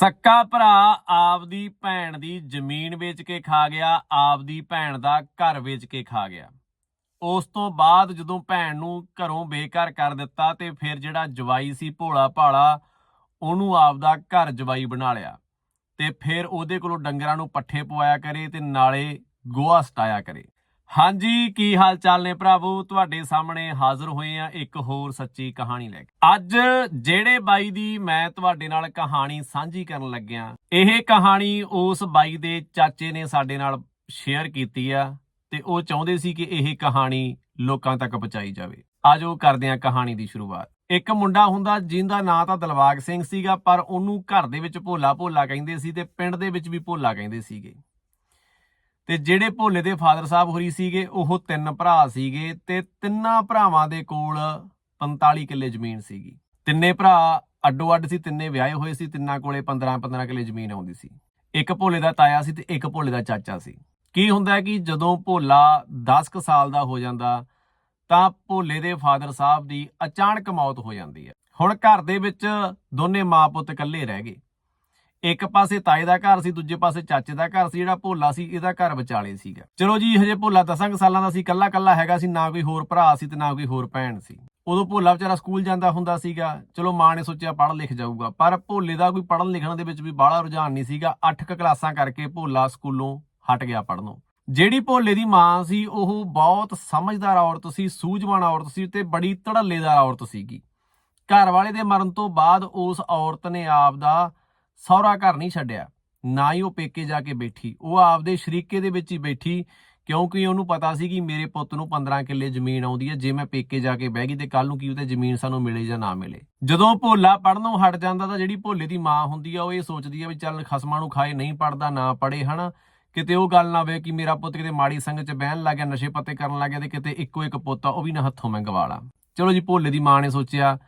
ਸੱਕਾ ਭਰਾ ਆਪਦੀ ਭੈਣ ਦੀ ਜ਼ਮੀਨ ਵੇਚ ਕੇ ਖਾ ਗਿਆ, ਆਪਦੀ ਭੈਣ ਦਾ ਘਰ ਵੇਚ ਕੇ ਖਾ ਗਿਆ। ਉਸ ਤੋਂ ਬਾਅਦ ਜਦੋਂ ਭੈਣ ਨੂੰ ਘਰੋਂ ਬੇਘਰ ਕਰ ਦਿੱਤਾ ਤੇ ਫਿਰ ਜਿਹੜਾ ਜਵਾਈ ਸੀ ਭੋਲਾ ਭਾਲਾ, ਉਹਨੂੰ ਆਪਦਾ ਘਰ ਜਵਾਈ ਬਣਾ ਲਿਆ ਤੇ ਫਿਰ ਉਹਦੇ ਕੋਲੋਂ ਡੰਗਰਾਂ ਨੂੰ ਪੱਠੇ ਪਵਾਇਆ ਕਰੇ ਤੇ ਨਾਲੇ ਗੋਹਾ ਸਟਾਇਆ ਕਰੇ। ਹਾਂਜੀ, ਕੀ ਹਾਲ ਚਾਲ ਨੇ ਭਰਾਵੋ? ਤੁਹਾਡੇ ਸਾਹਮਣੇ ਹਾਜ਼ਰ ਹੋਏ ਆ ਇੱਕ ਹੋਰ ਸੱਚੀ ਕਹਾਣੀ ਲੈ ਕੇ। ਅੱਜ ਜਿਹੜੇ ਬਾਈ ਦੀ ਮੈਂ ਤੁਹਾਡੇ ਨਾਲ ਕਹਾਣੀ ਸਾਂਝੀ ਕਰਨ ਲੱਗਿਆ, ਇਹ ਕਹਾਣੀ ਉਸ ਬਾਈ ਦੇ ਚਾਚੇ ਨੇ ਸਾਡੇ ਨਾਲ ਸ਼ੇਅਰ ਕੀਤੀ ਆ ਤੇ ਉਹ ਚਾਹੁੰਦੇ ਸੀ ਕਿ ਇਹ ਕਹਾਣੀ ਲੋਕਾਂ ਤੱਕ ਪਹੁੰਚਾਈ ਜਾਵੇ। ਆਜੋ ਕਰਦੇ ਹਾਂ ਕਹਾਣੀ ਦੀ ਸ਼ੁਰੂਆਤ। ਇੱਕ ਮੁੰਡਾ ਹੁੰਦਾ ਜਿਹਦਾ ਨਾਂ ਤਾਂ ਦਿਲਬਾਗ ਸਿੰਘ ਸੀਗਾ, ਪਰ ਉਹਨੂੰ ਘਰ ਦੇ ਵਿੱਚ ਭੋਲਾ ਭੋਲਾ ਕਹਿੰਦੇ ਸੀ ਤੇ ਪਿੰਡ ਦੇ ਵਿੱਚ ਵੀ ਭੋਲਾ ਕਹਿੰਦੇ ਸੀਗੇ। ਤੇ ਜਿਹੜੇ ਭੋਲੇ ਦੇ ਫਾਦਰ ਸਾਹਿਬ ਹੋਰੀ ਸੀਗੇ, ਉਹ ਤਿੰਨ ਭਰਾ ਸੀਗੇ ਤੇ ਤਿੰਨਾਂ ਭਰਾਵਾਂ ਦੇ ਕੋਲ 45 ਕਿੱਲੇ ਜ਼ਮੀਨ ਸੀਗੀ। ਤਿੰਨੇ ਭਰਾ ਅੱਡੋ ਅੱਡ ਸੀ, ਤਿੰਨੇ ਵਿਆਹੇ ਹੋਏ ਸੀ, ਤਿੰਨਾਂ ਕੋਲੇ 15 15 ਕਿੱਲੇ ਜ਼ਮੀਨ ਆਉਂਦੀ ਸੀ। ਇੱਕ ਭੋਲੇ ਦਾ ਤਾਇਆ ਸੀ ਤੇ ਇੱਕ ਭੋਲੇ ਦਾ ਚਾਚਾ ਸੀ। ਕੀ ਹੁੰਦਾ ਹੈ ਕਿ ਜਦੋਂ ਭੋਲਾ 10 ਕੁ ਸਾਲ ਦਾ ਹੋ ਜਾਂਦਾ, ਤਾਂ ਭੋਲੇ ਦੇ ਫਾਦਰ ਸਾਹਿਬ ਦੀ ਅਚਾਨਕ ਮੌਤ ਹੋ ਜਾਂਦੀ ਹੈ। ਹੁਣ ਘਰ ਦੇ ਵਿੱਚ ਦੋਨੇ ਮਾਂ ਪੁੱਤ ਇਕੱਲੇ ਰਹਿ ਗਏ। ਇੱਕ ਪਾਸੇ ਤਾਏ ਦਾ ਘਰ ਸੀ, ਦੂਜੇ ਪਾਸੇ ਚਾਚੇ ਦਾ ਘਰ ਸੀ, ਜਿਹੜਾ ਭੋਲਾ ਸੀ, ਇਹਦਾ ਘਰ ਵਿਚਾਲੇ ਸੀਗਾ। ਚਲੋ ਜੀ ਹਜੇ ਭੋਲਾ 10 ਸਾਲਾਂ ਦਾ ਸੀ ਕੱਲਾ ਕੱਲਾ ਹੈਗਾ ਸੀ, ਨਾ ਕੋਈ ਹੋਰ ਭਰਾ ਸੀ ਤੇ ਨਾ ਕੋਈ ਹੋਰ ਭੈਣ ਸੀ। ਉਦੋਂ ਭੋਲਾ ਵਿਚਾਰਾ ਸਕੂਲ ਜਾਂਦਾ ਹੁੰਦਾ ਸੀਗਾ। ਚਲੋ ਮਾਂ ਨੇ ਸੋਚਿਆ ਪੜ੍ਹ ਲਿਖ ਜਾਊਗਾ, ਪਰ ਭੋਲੇ ਦਾ ਕੋਈ ਪੜ੍ਹਨ ਲਿਖਣ ਦੇ ਵਿੱਚ ਵੀ ਬਾਹਲਾ ਰੁਝਾਨ ਨਹੀਂ ਸੀਗਾ। 8 ਕ ਕਲਾਸਾਂ ਕਰਕੇ ਭੋਲਾ ਸਕੂਲੋਂ ਹਟ ਗਿਆ ਪੜ੍ਹਨੋਂ। ਜਿਹੜੀ ਭੋਲੇ ਦੀ ਮਾਂ ਸੀ, ਉਹ ਬਹੁਤ ਸਮਝਦਾਰ ਔਰਤ ਸੀ, ਸੂਝਵਾਨ ਔਰਤ ਸੀ ਤੇ ਬੜੀ ਧੜੱਲੇਦਾਰ ਔਰਤ ਸੀਗੀ। ਘਰ ਵਾਲੇ ਦੇ ਮਰਨ ਤੋਂ ਬਾਅਦ ਉਸ ਔਰਤ ਨੇ ਆਪ ਦਾ ਸਹੁਰਾ ਘਰ ਨਹੀਂ ਛੱਡਿਆ। ਨਾ ਹੀ ਉਹ ਪੇਕੇ ਜਾ ਕੇ ਬੈਠੀ। ਉਹ ਆਪਦੇ ਸ਼ਰੀਕੇ ਦੇ ਵਿੱਚ ਹੀ ਬੈਠੀ, ਕਿਉਂਕਿ ਉਹਨੂੰ ਪਤਾ ਸੀ ਕਿ ਮੇਰੇ ਪੁੱਤ ਨੂੰ 15 ਕਿੱਲੇ ਜ਼ਮੀਨ ਆਉਂਦੀ ਹੈ, ਜੇ ਮੈਂ ਪੇਕੇ ਜਾ ਕੇ ਬਹਿ ਗਈ ਤੇ ਕੱਲ ਨੂੰ ਕੀ ਉਹਤੇ ਜ਼ਮੀਨ ਸਾਨੂੰ ਮਿਲੇ ਜਾਂ ਨਾ ਮਿਲੇ। ਜਦੋਂ ਭੋਲਾ ਪੜਨੋਂ ਹਟ ਜਾਂਦਾ ਤਾਂ ਜਿਹੜੀ ਭੋਲੇ ਦੀ ਮਾਂ ਹੁੰਦੀ ਆ, ਉਹ ਇਹ ਸੋਚਦੀ ਆ ਵੀ ਚੱਲ ਖਸਮਾਂ ਨੂੰ ਖਾਏ, ਨਹੀਂ ਪੜਦਾ ਨਾ ਪੜੇ ਹਨਾ? ਕਿਤੇ ਉਹ ਗੱਲ ਨਾ ਹੋਵੇ ਕਿ ਮੇਰਾ ਪੁੱਤ ਕਿਤੇ ਮਾੜੀ ਸੰਗਤ 'ਚ ਬਹਿਣ ਲੱਗ ਗਿਆ, ਨਸ਼ੇ ਪੱਤੇ ਕਰਨ ਲੱਗ ਗਿਆ ਤੇ ਕਿਤੇ ਇੱਕੋ ਇੱਕ ਪੁੱਤ ਆ, ਉਹ ਵੀ ਨਾ ਹੱਥੋਂ ਮੈਂ ਗਵਾ ਲਾਂ। ਚਲੋ ਜੀ, ਭੋਲੇ ਦੀ ਮਾਂ ਨੇ ਸੋਚਿਆ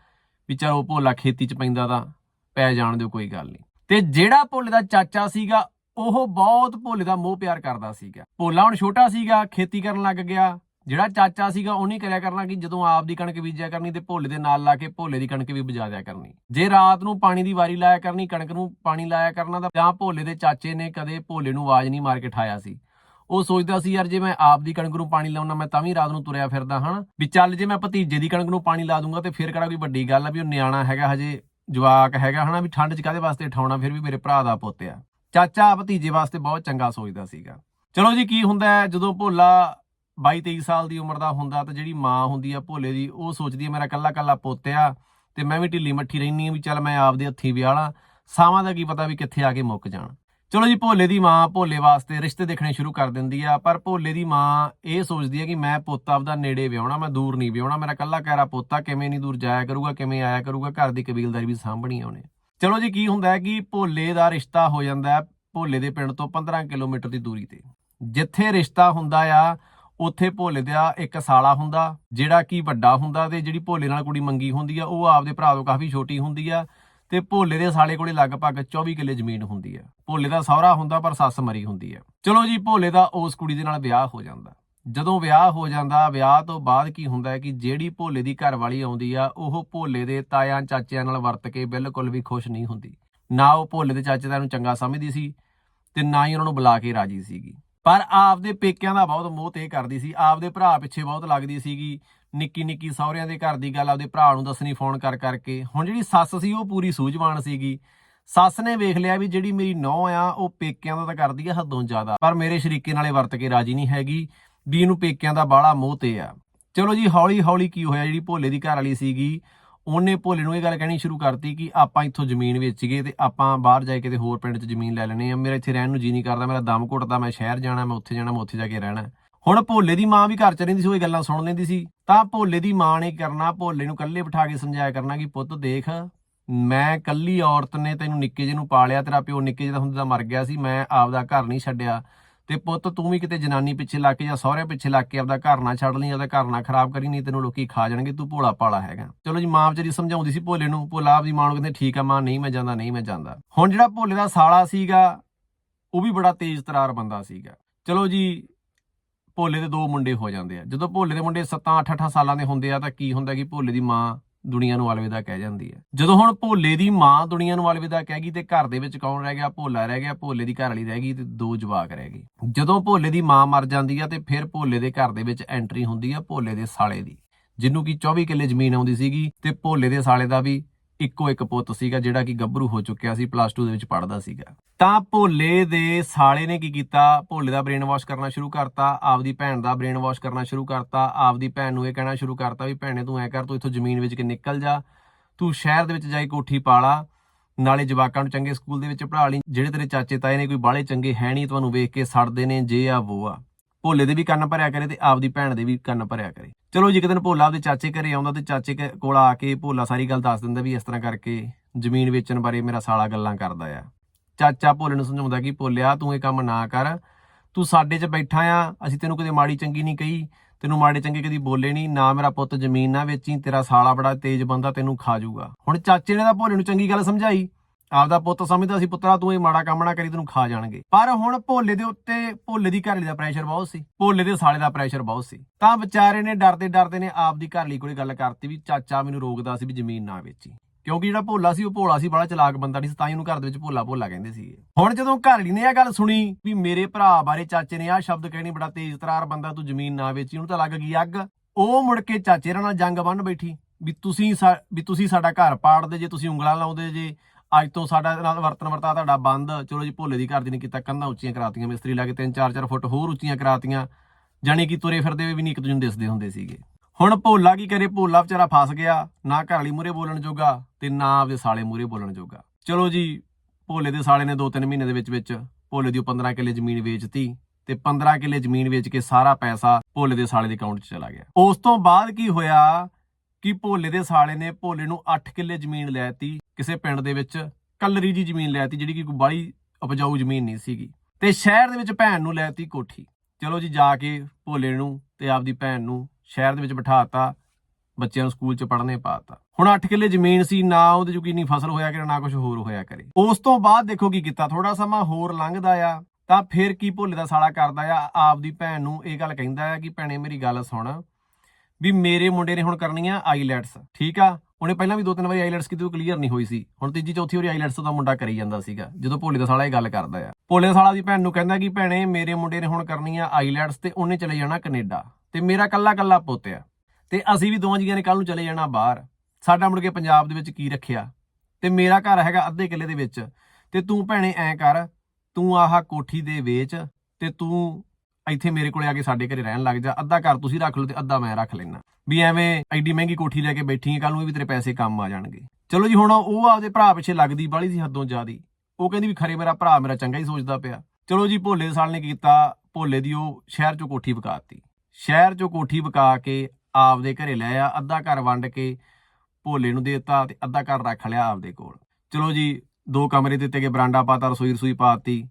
ਵੀ ਚਲੋ ਭੋਲਾ ਖੇਤੀ 'ਚ ਪੈਂਦਾ ਤਾਂ ਪੈ ਜਾਣ ਦਿਓ, ਕੋਈ ਗੱਲ ਨਹੀਂ। ਤੇ ਜਿਹੜਾ ਭੋਲੇ ਦਾ ਚਾਚਾ ਸੀਗਾ, ਉਹ ਬਹੁਤ ਭੋਲੇ ਦਾ ਮੋਹ ਪਿਆਰ ਕਰਦਾ ਸੀਗਾ। ਭੋਲਾ ਹੁਣ ਛੋਟਾ ਸੀਗਾ, ਖੇਤੀ ਕਰਨ ਲੱਗ ਗਿਆ। ਜਿਹੜਾ ਚਾਚਾ ਸੀਗਾ, ਉਹਨੇ ਕਰਿਆ ਕਰਨਾ ਕਿ ਜਦੋਂ ਆਪ ਦੀ ਕਣਕ ਬੀਜਿਆ ਕਰਨੀ ਤੇ ਭੋਲੇ ਦੇ ਨਾਲ ਲਾ ਕੇ ਭੋਲੇ ਦੀ ਕਣਕ ਵੀ ਬਜਾ ਦਿਆ ਕਰਨੀ। ਜੇ ਰਾਤ ਨੂੰ ਪਾਣੀ ਦੀ ਵਾਰੀ ਲਾਇਆ ਕਰਨੀ, ਕਣਕ ਨੂੰ ਪਾਣੀ ਲਾਇਆ ਕਰਨਾ ਤਾਂ ਜਾਂ ਭੋਲੇ ਦੇ ਚਾਚੇ ਨੇ ਕਦੇ ਭੋਲੇ ਨੂੰ ਆਵਾਜ਼ ਨਹੀਂ ਮਾਰ ਕੇ ਠਾਇਆ ਸੀ। ਉਹ ਸੋਚਦਾ ਸੀ, ਯਾਰ ਜੇ ਮੈਂ ਆਪ ਦੀ ਕਣਕ ਨੂੰ ਪਾਣੀ ਲਾਉਣਾ ਮੈਂ ਤਾਂ ਵੀ ਰਾਤ ਨੂੰ ਤੁਰਿਆ ਫਿਰਦਾ, ਹਨਾ? ਵੀ ਚੱਲ ਜੇ ਮੈਂ ਭਤੀਜੇ ਦੀ ਕਣਕ ਨੂੰ ਪਾਣੀ ਲਾ ਦੂੰਗਾ ਤੇ ਫਿਰ ਕਿਹੜਾ ਕੋਈ ਵੱਡੀ ਗੱਲ ਆ ਵੀ ਉਹ ਨਿਆਣਾ ਹੈਗਾ ਹਜੇ ਜਵਾਕ ਹੈਗਾ ਹਨਾ ਵੀ ਠੰਡ 'ਚ ਕਾਦੇ ਵਾਸਤੇ ਠਾਉਣਾ ਫਿਰ ਵੀ ਮੇਰੇ ਭਰਾ ਦਾ ਪੁੱਤ ਆ। ਚਾਚਾ ਭਤੀਜੇ ਵਾਸਤੇ ਬਹੁਤ ਚੰਗਾ ਸੋਚਦਾ ਸੀਗਾ। ਚਲੋ ਜੀ, ਕੀ ਹੁੰਦਾ ਜਦੋਂ ਭੋਲਾ 22 23 ਸਾਲ ਦੀ ਉਮਰ ਦਾ ਹੁੰਦਾ ਤਾਂ ਜਿਹੜੀ ਮਾਂ ਹੁੰਦੀ ਆ ਭੋਲੇ ਦੀ, ਉਹ ਸੋਚਦੀ ਆ, ਮੇਰਾ ਕੱਲਾ ਕੱਲਾ ਪੁੱਤ ਆ ਤੇ ਮੈਂ ਵੀ ਢਿੱਲੀ ਮੱਠੀ ਰਹਿਨੀ ਆ ਵੀ ਚੱਲ ਮੈਂ ਆਪਦੇ ਹੱਥੀਂ ਵਿਆਹਲਾ ਸਾਵਾਂ ਦਾ ਕੀ ਪਤਾ ਵੀ ਕਿੱਥੇ ਆ ਕੇ ਮੁੱਕ ਜਾਣ। ਚਲੋ ਜੀ, ਭੋਲੇ ਦੀ ਮਾਂ ਭੋਲੇ ਵਾਸਤੇ ਰਿਸ਼ਤੇ ਦੇਖਣੇ ਸ਼ੁਰੂ ਕਰ ਦਿੰਦੀ ਆ, ਪਰ ਭੋਲੇ ਦੀ ਮਾਂ ਇਹ ਸੋਚਦੀ ਹੈ ਕਿ ਮੈਂ ਪੋਤਾ ਆਪਦਾ ਨੇੜੇ ਵਿਆਹਣਾ, ਮੈਂ ਦੂਰ ਨਹੀਂ ਵਿਆਹਣਾ, ਮੇਰਾ ਕੱਲਾ ਕਹਿਰਾ ਪੋਤਾ ਕਿਵੇਂ ਨਹੀਂ ਦੂਰ ਜਾਇਆ ਕਰੂਗਾ, ਕਿਵੇਂ ਆਇਆ ਕਰੂਗਾ, ਘਰ ਦੀ ਕਬੀਲਦਾਰੀ ਵੀ ਸਾਂਭਣੀ ਆ ਉਹਨੇ। ਚਲੋ ਜੀ, ਕੀ ਹੁੰਦਾ ਹੈ ਕਿ ਭੋਲੇ ਦਾ ਰਿਸ਼ਤਾ ਹੋ ਜਾਂਦਾ ਹੈ ਭੋਲੇ ਦੇ ਪਿੰਡ ਤੋਂ 15 ਕਿਲੋਮੀਟਰ ਦੀ ਦੂਰੀ ਤੇ। ਜਿੱਥੇ ਰਿਸ਼ਤਾ ਹੁੰਦਾ ਆ, ਉੱਥੇ ਭੋਲੇ ਦਾ ਇੱਕ ਸਾਲਾ ਹੁੰਦਾ, ਜਿਹੜਾ ਕਿ ਵੱਡਾ ਹੁੰਦਾ ਤੇ ਜਿਹੜੀ ਭੋਲੇ ਨਾਲ ਕੁੜੀ ਮੰਗੀ ਹੁੰਦੀ ਆ, ਉਹ ਆਪਦੇ ਭਰਾ ਤੋਂ ਕਾਫੀ ਛੋਟੀ ਹੁੰਦੀ ਆ ਤੇ ਭੋਲੇ ਦੇ ਸਾਲੇ ਕੋਲੇ ਲਗਭਗ 24 ਕਿੱਲੇ ਜ਼ਮੀਨ ਹੁੰਦੀ ਹੈ ਭੋਲੇ ਦਾ ਸਹੁਰਾ ਹੁੰਦਾ ਪਰ ਸੱਸ ਮਰੀ ਹੁੰਦੀ ਹੈ ਚਲੋ ਜੀ, ਭੋਲੇ ਦਾ ਉਸ ਕੁੜੀ ਦੇ ਨਾਲ ਵਿਆਹ ਹੋ ਜਾਂਦਾ। ਜਦੋਂ ਵਿਆਹ ਹੋ ਜਾਂਦਾ, ਵਿਆਹ ਤੋਂ ਬਾਅਦ ਕੀ ਹੁੰਦਾ ਹੈ ਕਿ ਜਿਹੜੀ ਭੋਲੇ ਦੀ ਘਰ ਵਾਲੀ ਆਉਂਦੀ ਆ, ਉਹ ਭੋਲੇ ਦੇ ਤਾਇਆਂ ਚਾਚਿਆਂ ਨਾਲ ਵਰਤ ਕੇ ਬਿਲਕੁਲ ਵੀ ਖੁਸ਼ ਨਹੀਂ ਹੁੰਦੀ। ਨਾ ਉਹ ਭੋਲੇ ਦੇ ਚਾਚੇ ਦਾ ਨੂੰ ਚੰਗਾ ਸਮਝਦੀ ਸੀ ਤੇ ਨਾ ਹੀ ਉਹਨਾਂ ਨੂੰ ਬੁਲਾ ਕੇ ਰਾਜੀ ਸੀਗੀ। ਪਰ ਆਪਦੇ ਪੇਕਿਆਂ ਦਾ ਬਹੁਤ ਮੋਹ ਤੇ ਕਰਦੀ ਸੀ, ਆਪਦੇ ਭਰਾ ਪਿੱਛੇ ਬਹੁਤ ਲੱਗਦੀ ਸੀਗੀ, ਨਿੱਕੀ ਨਿੱਕੀ ਸਹੁਰਿਆਂ ਦੇ ਘਰ ਦੀ ਗੱਲ ਆਪਦੇ ਭਰਾ ਨੂੰ ਦੱਸਣੀ ਫੋਨ ਕਰ ਕਰਕੇ। ਹੁਣ ਜਿਹੜੀ ਸੱਸ ਸੀ ਉਹ ਪੂਰੀ ਸੂਝਵਾਨ ਸੀਗੀ। ਸੱਸ ਨੇ ਵੇਖ ਲਿਆ ਵੀ ਜਿਹੜੀ ਮੇਰੀ ਨੌਂ ਆ, ਉਹ ਪੇਕਿਆਂ ਦਾ ਤਾਂ ਕਰਦੀ ਆ ਹੱਦੋਂ ਜ਼ਿਆਦਾ, ਪਰ ਮੇਰੇ ਸ਼ਰੀਕੇ ਨਾਲੇ ਵਰਤ ਕੇ ਰਾਜੀ ਨਹੀਂ ਹੈਗੀ, ਵੀ ਇਹਨੂੰ ਪੇਕਿਆਂ ਦਾ ਬਾਹਲਾ ਮੋਹ ਤੇ ਆ। ਚਲੋ ਜੀ ਹੌਲੀ ਹੌਲੀ ਕੀ ਹੋਇਆ, ਜਿਹੜੀ ਭੋਲੇ ਦੀ ਘਰ ਵਾਲੀ ਸੀਗੀ ਉਹਨੇ ਭੋਲੇ ਨੂੰ ਇਹ ਗੱਲ ਕਹਿਣੀ ਸ਼ੁਰੂ ਕਰਤੀ ਕਿ ਆਪਾਂ ਇੱਥੋਂ ਜ਼ਮੀਨ ਵੇਚ ਗਏ ਤੇ ਆਪਾਂ ਬਾਹਰ ਜਾ ਕੇ ਕਿਤੇ ਹੋਰ ਪਿੰਡ 'ਚ ਜ਼ਮੀਨ ਲੈ ਲੈਣੀ ਆ ਮੇਰਾ ਇੱਥੇ ਰਹਿਣ ਨੂੰ ਜੀ ਨਹੀਂ ਕਰਦਾ, ਮੇਰਾ ਦਮ ਘੁੱਟਦਾ, ਮੈਂ ਸ਼ਹਿਰ ਜਾਣਾ, ਮੈਂ ਉੱਥੇ ਜਾਣਾ, ਮੈਂ ਉੱਥੇ ਜਾ ਕੇ ਰਹਿਣਾ। ਹੁਣ ਭੋਲੇ ਦੀ ਮਾਂ ਵੀ ਘਰ 'ਚ ਰਹਿੰਦੀ ਸੀ, ਉਹ ਇਹ ਗੱਲਾਂ ਸੁਣ ਲੈਂਦੀ ਸੀ। ਤਾਂ ਭੋਲੇ ਦੀ ਮਾਂ ਨੇ ਕਰਨਾ, ਭੋਲੇ ਨੂੰ ਇਕੱਲੇ ਬਿਠਾ ਕੇ ਸਮਝਾਇਆ ਕਰਨਾ ਕਿ ਪੁੱਤ ਦੇਖ, ਮੈਂ ਕੱਲੀ ਔਰਤ ਨੇ ਤੈਨੂੰ ਨਿੱਕੇ ਜਿਹੇ ਨੂੰ ਪਾਲਿਆ, ਤੇਰਾ ਪਿਓ ਨਿੱਕੇ ਜਿਹੇ ਦਾ ਹੁੰਦਾ ਮਰ ਗਿਆ ਸੀ, ਮੈਂ ਆਪਦਾ ਘਰ ਨਹੀਂ ਛੱਡਿਆ। ਤੇ ਪੁੱਤ ਤੂੰ ਵੀ ਕਿਤੇ ਜਨਾਨੀ ਪਿੱਛੇ ਲੱਗ ਕੇ ਜਾਂ ਸਹੁਰੇ ਪਿੱਛੇ ਲੱਗ ਕੇ ਆਪਦਾ ਘਰ ਨਾ ਛੱਡ ਲਈ, ਆਪਦਾ ਘਰ ਨਾ ਖਰਾਬ ਕਰੀ, ਨਹੀਂ ਤੈਨੂੰ ਲੋਕੀ ਖਾ ਜਾਣਗੇ, ਤੂੰ ਭੋਲਾ ਪਾਲਾ ਹੈਗਾ। ਚਲੋ ਜੀ, ਮਾਂ ਵਿਚਾਰੀ ਸਮਝਾਉਂਦੀ ਸੀ ਭੋਲੇ ਨੂੰ, ਭੋਲਾ ਆਪਦੀ ਮਾਂ ਨੂੰ ਕਹਿੰਦੇ, ਠੀਕ ਆ ਮਾਂ, ਨਹੀਂ ਮੈਂ ਜਾਂਦਾ, ਨਹੀਂ ਮੈਂ ਜਾਂਦਾ। ਹੁਣ ਜਿਹੜਾ ਭੋਲੇ ਦਾ ਸਾਲਾ ਸੀਗਾ, ਉਹ ਵੀ ਬੜਾ ਤੇਜ਼ ਤਰਾਰ ਬੰਦਾ ਸੀਗਾ। ਚਲੋ ਜੀ, ਭੋਲੇ ਦੇ ਦੋ ਮੁੰਡੇ ਹੋ ਜਾਂਦੇ ਆ। ਜਦੋਂ ਭੋਲੇ ਦੇ ਮੁੰਡੇ 7 8 8 ਸਾਲਾਂ ਦੇ ਹੁੰਦੇ ਆ, ਤਾਂ ਕੀ ਹੁੰਦਾ ਕਿ ਭੋਲੇ ਦੀ ਮਾਂ ਦੁਨੀਆ ਨੂੰ ਅਲਵਿਦਾ ਕਹਿ ਜਾਂਦੀ ਹੈ। ਜਦੋਂ ਹੁਣ ਭੋਲੇ ਦੀ ਮਾਂ ਦੁਨੀਆ ਨੂੰ ਅਲਵਿਦਾ ਕਹਿ ਗਈ, ਤੇ ਘਰ ਦੇ ਵਿੱਚ ਕੌਣ ਰਹਿ ਗਿਆ? ਭੋਲਾ ਰਹਿ ਗਿਆ, ਭੋਲੇ ਦੀ ਘਰਵਾਲੀ ਰਹਿ ਗਈ ਤੇ ਦੋ ਜਵਾਕ ਰਹਿ ਗਏ। ਜਦੋਂ ਭੋਲੇ ਦੀ ਮਾਂ ਮਰ ਜਾਂਦੀ ਆ, ਤੇ ਫਿਰ ਭੋਲੇ ਦੇ ਘਰ ਦੇ ਵਿੱਚ ਐਂਟਰੀ ਹੁੰਦੀ ਆ ਭੋਲੇ ਦੇ ਸਾਲੇ ਦੀ, ਜਿਹਨੂੰ ਕਿ 24 ਕਿੱਲੇ ਜ਼ਮੀਨ ਆਉਂਦੀ ਸੀਗੀ, ਤੇ ਭੋਲੇ ਦੇ ਸਾਲੇ ਦਾ ਵੀ ਇੱਕੋ ਇੱਕ ਪੁੱਤ ਸੀਗਾ ਜਿਹੜਾ ਕਿ ਗੱਭਰੂ ਹੋ ਚੁੱਕਿਆ ਸੀ ਪਲੱਸ 2 ਦੇ ਵਿੱਚ ਪੜ੍ਹਦਾ ਸੀਗਾ। ਤਾਂ ਭੋਲੇ ਦੇ ਸਾਲੇ ਨੇ ਕੀ ਕੀਤਾ? ਭੋਲੇ ਦਾ ਬ੍ਰੇਨ ਵਾਸ਼ ਕਰਨਾ ਸ਼ੁਰੂ ਕਰਤਾ, ਆਪਦੀ ਭੈਣ ਦਾ ਬ੍ਰੇਨ ਵਾਸ਼ ਕਰਨਾ ਸ਼ੁਰੂ ਕਰਤਾ, ਆਪਦੀ ਭੈਣ ਨੂੰ ਇਹ ਕਹਿਣਾ ਸ਼ੁਰੂ ਕਰਤਾ ਵੀ ਭੈਣੇ ਤੂੰ ਐ ਕਰ, ਤੂੰ ਇੱਥੋਂ ਜ਼ਮੀਨ ਵਿੱਚ ਕੇ ਨਿਕਲ ਜਾ, ਤੂੰ ਸ਼ਹਿਰ ਦੇ ਵਿੱਚ ਜਾਈ ਕੋਠੀ ਪਾਲਾ, ਨਾਲੇ ਜਵਾਕਾਂ ਨੂੰ ਚੰਗੇ ਸਕੂਲ ਦੇ ਵਿੱਚ ਪੜ੍ਹਾ ਲਈ, ਜਿਹੜੇ ਤੇਰੇ ਚਾਚੇ ਤਾਏ ਨੇ ਕੋਈ ਬਾਹਲੇ ਚੰਗੇ ਹੈ ਨਹੀਂ ਤੁਹਾਨੂੰ ਵੇਖ ਕੇ ਸੜਦੇ ਨੇ, ਜੇ ਆ, ਵੋ ਆ। ਭੋਲੇ ਦੇ ਵੀ ਕੰਨ ਭਰਿਆ ਕਰੇ ਤੇ ਆਪਦੀ ਭੈਣ ਦੇ ਵੀ ਕੰਨ ਭਰਿਆ ਕਰੇ। ਚਲੋ ਜੀ, ਇੱਕ ਦਿਨ ਭੋਲਾ ਆਪਦੇ ਚਾਚੇ ਘਰੇ ਆਉਂਦਾ ਤੇ ਚਾਚੇ ਕ- ਕੋਲ ਆ ਕੇ ਭੋਲਾ ਸਾਰੀ ਗੱਲ ਦੱਸ ਦਿੰਦਾ ਵੀ ਇਸ ਤਰ੍ਹਾਂ ਕਰਕੇ ਜ਼ਮੀਨ ਵੇਚਣ ਬਾਰੇ ਮੇਰਾ ਸਾਲਾ ਗੱਲਾਂ ਕਰਦਾ ਆ। ਚਾਚਾ ਭੋਲੇ ਨੂੰ ਸਮਝਾਉਂਦਾ ਕਿ ਭੋਲਿਆ, ਤੂੰ ਇਹ ਕੰਮ ਨਾ ਕਰ, ਤੂੰ ਸਾਡੇ 'ਚ ਬੈਠਾ ਆ, ਅਸੀਂ ਤੈਨੂੰ ਕਦੇ ਮਾੜੀ ਚੰਗੀ ਨਹੀਂ ਕਹੀ, ਤੈਨੂੰ ਮਾੜੇ ਚੰਗੇ ਕਦੀ ਬੋਲੇ ਨਹੀਂ, ਨਾ ਮੇਰਾ ਪੁੱਤ ਜ਼ਮੀਨ ਨਾ ਵੇਚੀ, ਤੇਰਾ ਸਾਲਾ ਬੜਾ ਤੇਜ਼ ਬੰਦਾ, ਤੈਨੂੰ ਖਾ ਜਾਊਗਾ ਹੁਣ ਚਾਚੇ ਨੇ ਤਾਂ ਭੋਲੇ ਨੂੰ ਚੰਗੀ ਗੱਲ ਸਮਝਾਈ। ਆਪਦਾ ਪੁੱਤ ਸਮਝਦਾ ਸੀ, ਪੁੱਤਰਾ, ਤੂੰ ਇਹ ਮਾੜਾ ਕੰਮ ਨਾ ਕਰੀ, ਤੈਨੂੰ ਖਾ ਜਾਣਗੇ। ਪਰ ਹੁਣ ਭੋਲੇ ਦੇ ਉੱਤੇ, ਭੋਲੇ ਦੀ ਘਰਲੀ ਦਾ ਪ੍ਰੈਸ਼ਰ ਬਹੁਤ ਸੀ। ਭੋਲੇ ਦੇ ਸਾਲੇ ਦਾ ਪ੍ਰੈਸ਼ਰ ਬਹੁਤ ਸੀ। ਤਾਂ ਵਿਚਾਰੇ ਨੇ ਡਰਦੇ ਡਰਦੇ ਨੇ ਆਪਦੀ ਘਰਲੀ ਕੋਈ ਗੱਲ ਕਰਤੀ ਵੀ ਚਾਚਾ ਮੈਨੂੰ ਰੋਕਦਾ ਸੀ ਵੀ ਜ਼ਮੀਨ ਨਾ ਵੇਚੀ। ਕਿਉਂਕਿ ਜਿਹੜਾ ਭੋਲਾ ਸੀ, ਉਹ ਭੋਲਾ ਸੀ, ਬੜਾ ਚਲਾਕ ਬੰਦਾ ਨਹੀਂ ਸੀ, ਤਾਂ ਹੀ ਉਹਨੂੰ ਘਰ ਦੇ ਵਿੱਚ ਭੋਲਾ ਭੋਲਾ ਕਹਿੰਦੇ ਸੀ ਹੁਣ ਜਦੋਂ ਘਰਲੀ ਨੇ ਇਹ ਗੱਲ ਸੁਣੀ ਵੀ ਮੇਰੇ ਭਰਾ ਬਾਰੇ ਚਾਚੇ ਨੇ ਆਹ ਸ਼ਬਦ ਕਹਿਣੀ, ਬੜਾ ਤੇਜ਼ ਤਰਾਰ ਬੰਦਾ, ਤੂੰ ਜ਼ਮੀਨ ਨਾ ਵੇਚੀ, ਉਹਨੂੰ ਤਾਂ ਲੱਗ ਗਈ ਅੱਗ। ਉਹ ਮੁੜ ਕੇ ਚਾਚੇ ਨਾਲ ਜੰਗ ਬੰਨ ਬੈਠੀ ਵੀ ਤੁਸੀਂ ਵੀ ਤੁਸੀਂ ਸਾਡਾ ਘਰ ਪਾੜਦੇ ਜੇ, ਤੁਸੀਂ ਉਂਗਲਾਂ ਲਾਉਂਦੇ ਜੇ ਅੱਜ ਤੋਂ ਸਾਡਾ ਨਾਲ ਵਰਤਨ ਵਰਤਾ ਤੁਹਾਡਾ ਬੰਦ। ਚਲੋ ਜੀ, ਭੋਲੇ ਦੀ ਘਰ ਦੀ ਨੇ ਕੀਤਾ ਕੰਧਾਂ ਉੱਚੀਆਂ ਕਰਾਤੀਆਂ, ਮਿਸਤਰੀ ਲਾ ਕੇ 3-4-4 ਫੁੱਟ ਹੋਰ ਉੱਚੀਆਂ ਕਰਾਤੀਆਂ, ਜਾਣੀ ਕਿ ਤੁਰੇ ਫਿਰਦੇ ਵੀ ਨਹੀਂ ਇੱਕ ਦੂਜੇ ਨੂੰ ਦਿਸਦੇ ਹੁੰਦੇ ਸੀਗੇ। ਹੁਣ ਭੋਲਾ ਕੀ ਕਰੇ? ਭੋਲਾ ਵਿਚਾਰਾ ਫਸ ਗਿਆ, ਨਾ ਘਰ ਵਾਲੀ ਮੂਰੇ ਬੋਲਣ ਜੋਗਾ ਤੇ ਨਾ ਆਪਦੇ ਸਾਲੇ ਮੂਰੇ ਬੋਲਣ ਜੋਗਾ। ਚਲੋ ਜੀ, ਭੋਲੇ ਦੇ ਸਾਲੇ ਨੇ 2-3 ਮਹੀਨੇ ਦੇ ਵਿੱਚ ਵਿੱਚ ਭੋਲੇ ਦੀ ਉਹ 15 ਕਿੱਲੇ ਜ਼ਮੀਨ ਵੇਚਤੀ ਤੇ 15 ਕਿੱਲੇ ਜ਼ਮੀਨ ਵੇਚ ਕੇ ਸਾਰਾ ਪੈਸਾ ਭੋਲੇ ਦੇ ਸਾਲੇ ਦੇ ਅਕਾਊਂਟ 'ਚ ਚਲਾ ਗਿਆ। ਉਸ ਤੋਂ ਬਾਅਦ ਕੀ ਹੋਇਆ? ਕਿ ਭੋਲੇ ਦੇ ਸਾਲੇ ਨੇ ਭੋਲੇ ਨੂੰ 8 ਕਿੱਲੇ ਜ਼ਮੀਨ ਲੈਤੀ ਕਿਸੇ ਪਿੰਡ ਦੇ ਵਿੱਚ ਕੱਲਰੀ ਜੀ ਜ਼ਮੀਨ ਲੈਤੀ ਜਿਹੜੀ ਕਿ ਕੋਈ ਬਾਹਲੀ ਉਪਜਾਊ ਜ਼ਮੀਨ ਨਹੀਂ ਸੀਗੀ ਤੇ ਸ਼ਹਿਰ ਦੇ ਵਿੱਚ ਭੈਣ ਨੂੰ ਲੈਤੀ ਕੋਠੀ। ਚਲੋ ਜੀ, ਜਾ ਕੇ ਭੋਲੇ ਨੂੰ ਤੇ ਆਪਦੀ ਭੈਣ ਨੂੰ ਸ਼ਹਿਰ ਦੇ ਵਿੱਚ ਬਿਠਾਤਾ ਬੱਚਿਆਂ ਨੂੰ ਸਕੂਲ 'ਚ ਪੜ੍ਹਨੇ ਪਾਤਾ ਹੁਣ 8 ਕਿੱਲੇ ਜ਼ਮੀਨ ਸੀ, ਨਾ ਉਹਦੇ 'ਚ ਕਿੰਨੀ ਫਸਲ ਹੋਇਆ ਕਰੇ, ਨਾ ਕੁਝ ਹੋਰ ਹੋਇਆ ਕਰੇ। ਉਸ ਤੋਂ ਬਾਅਦ ਦੇਖੋ ਕੀ ਕੀਤਾ ਥੋੜਾ ਸਮਾਂ ਹੋਰ ਲੰਘਦਾ ਆ, ਤਾਂ ਫਿਰ ਕੀ ਭੋਲੇ ਦਾ ਸਾਲਾ ਕਰਦਾ ਆ, ਆਪਦੀ ਭੈਣ ਨੂੰ ਇਹ ਗੱਲ ਕਹਿੰਦਾ ਆ ਕਿ ਭੈਣੇ ਮੇਰੀ ਗੱਲ ਸੁਣ। ਵੀ ਮੇਰੇ ਮੁੰਡੇ ਨੇ ਹੁਣ ਕਰਨੀ ਆ ਆਈਲੈਟਸ, ਠੀਕ ਆ? ਉਹਨੇ ਪਹਿਲਾਂ ਵੀ ਦੋ ਤਿੰਨ ਵਾਰੀ ਆਈਲੈਟਸ ਕੀਤੀ, ਉਹ ਕਲੀਅਰ ਨਹੀਂ ਹੋਈ ਸੀ। ਹੁਣ ਤੀਜੀ, ਚੌਥੀ ਵਾਰੀ ਆਈਲੈਟਸ ਦਾ ਮੁੰਡਾ ਕਰੀ ਜਾਂਦਾ ਸੀਗਾ, ਜਦੋਂ ਭੋਲੇ ਦਾ ਸਾਲਾ ਇਹ ਗੱਲ ਕਰਦਾ ਆ। ਭੋਲੇ ਦਾ ਸਾਲਾ ਦੀ ਭੈਣ ਨੂੰ ਕਹਿੰਦਾ ਕਿ ਭੈਣੇ, ਮੇਰੇ ਮੁੰਡੇ ਨੇ ਹੁਣ ਕਰਨੀ ਆ ਆਈਲੈਟਸ ਤੇ ਉਹਨੇ ਚਲੇ ਜਾਣਾ ਕੈਨੇਡਾ। ਤੇ ਮੇਰਾ ਕੱਲਾ ਕੱਲਾ ਪੁੱਤ ਆ। ਤੇ ਅਸੀਂ ਵੀ ਦੋਵਾਂ ਜੀਆਂ ਨੇ ਕੱਲ ਨੂੰ ਚਲੇ ਜਾਣਾ ਬਾਹਰ। ਸਾਡਾ ਮੁੜ ਕੇ ਪੰਜਾਬ ਦੇ ਵਿੱਚ ਕੀ ਰੱਖਿਆ? ਤੇ ਮੇਰਾ ਘਰ ਹੈਗਾ ਅੱਧੇ ਕਿੱਲੇ ਦੇ ਵਿੱਚ। ਤੇ ਤੂੰ ਭੈਣੇ ਐਂ ਕਰ, ਤੂੰ ਆਹ ਕੋਠੀ ਦੇ ਵੇਚ, ਤੇ ਤੂੰ ਇੱਥੇ ਮੇਰੇ ਕੋਲੇ ਆ ਕੇ ਸਾਡੇ ਘਰੇ ਰਹਿਣ ਲੱਗ ਜਾ, ਅੱਧਾ ਘਰ ਤੁਸੀਂ ਰੱਖ ਲਓ ਤੇ ਅੱਧਾ ਮੈਂ ਰੱਖ ਲੈਣਾ ਵੀ ਐਵੇਂ ਐਡੀ ਮਹਿੰਗੀ ਕੋਠੀ ਲੈ ਕੇ ਬੈਠੀ ਹੈ ਕੱਲ ਨੂੰ ਵੀ ਤੇਰੇ ਪੈਸੇ ਕੰਮ ਆ ਜਾਣਗੇ। ਚਲੋ ਜੀ, ਹੁਣ ਉਹ ਆਪਦੇ ਭਰਾ ਪਿੱਛੇ ਲੱਗਦੀ ਬਾਲੀ ਸੀ ਹੱਦੋਂ ਜ਼ਿਆਦੀ। ਉਹ ਕਹਿੰਦੀ ਵੀ ਖਰੇ ਮੇਰਾ ਭਰਾ ਮੇਰਾ ਚੰਗਾ ਹੀ ਸੋਚਦਾ ਪਿਆ। ਚਲੋ ਜੀ, ਭੋਲੇ ਦੇ ਸਾਲ ਨੇ ਕੀਤਾ, ਭੋਲੇ ਦੀ ਉਹ ਸ਼ਹਿਰ ਚੋਂ ਕੋਠੀ ਵਿਕਾਤੀ ਸ਼ਹਿਰ ਚੋਂ ਕੋਠੀ ਵਿਕਾ ਕੇ ਆਪਦੇ ਘਰੇ ਲੈ ਆ, ਅੱਧਾ ਘਰ ਵੰਡ ਕੇ ਭੋਲੇ ਨੂੰ ਦੇ ਦਿੱਤਾ ਤੇ ਅੱਧਾ ਘਰ ਰੱਖ ਲਿਆ ਆਪਦੇ ਕੋਲ। ਚਲੋ ਜੀ, ਦੋ ਕਮਰੇ ਦਿੱਤੇ ਗਏ, ਬਰਾਂਡਾ ਪਾਤਾ, ਰਸੋਈ ਰਸੋਈ ਪਾਤੀ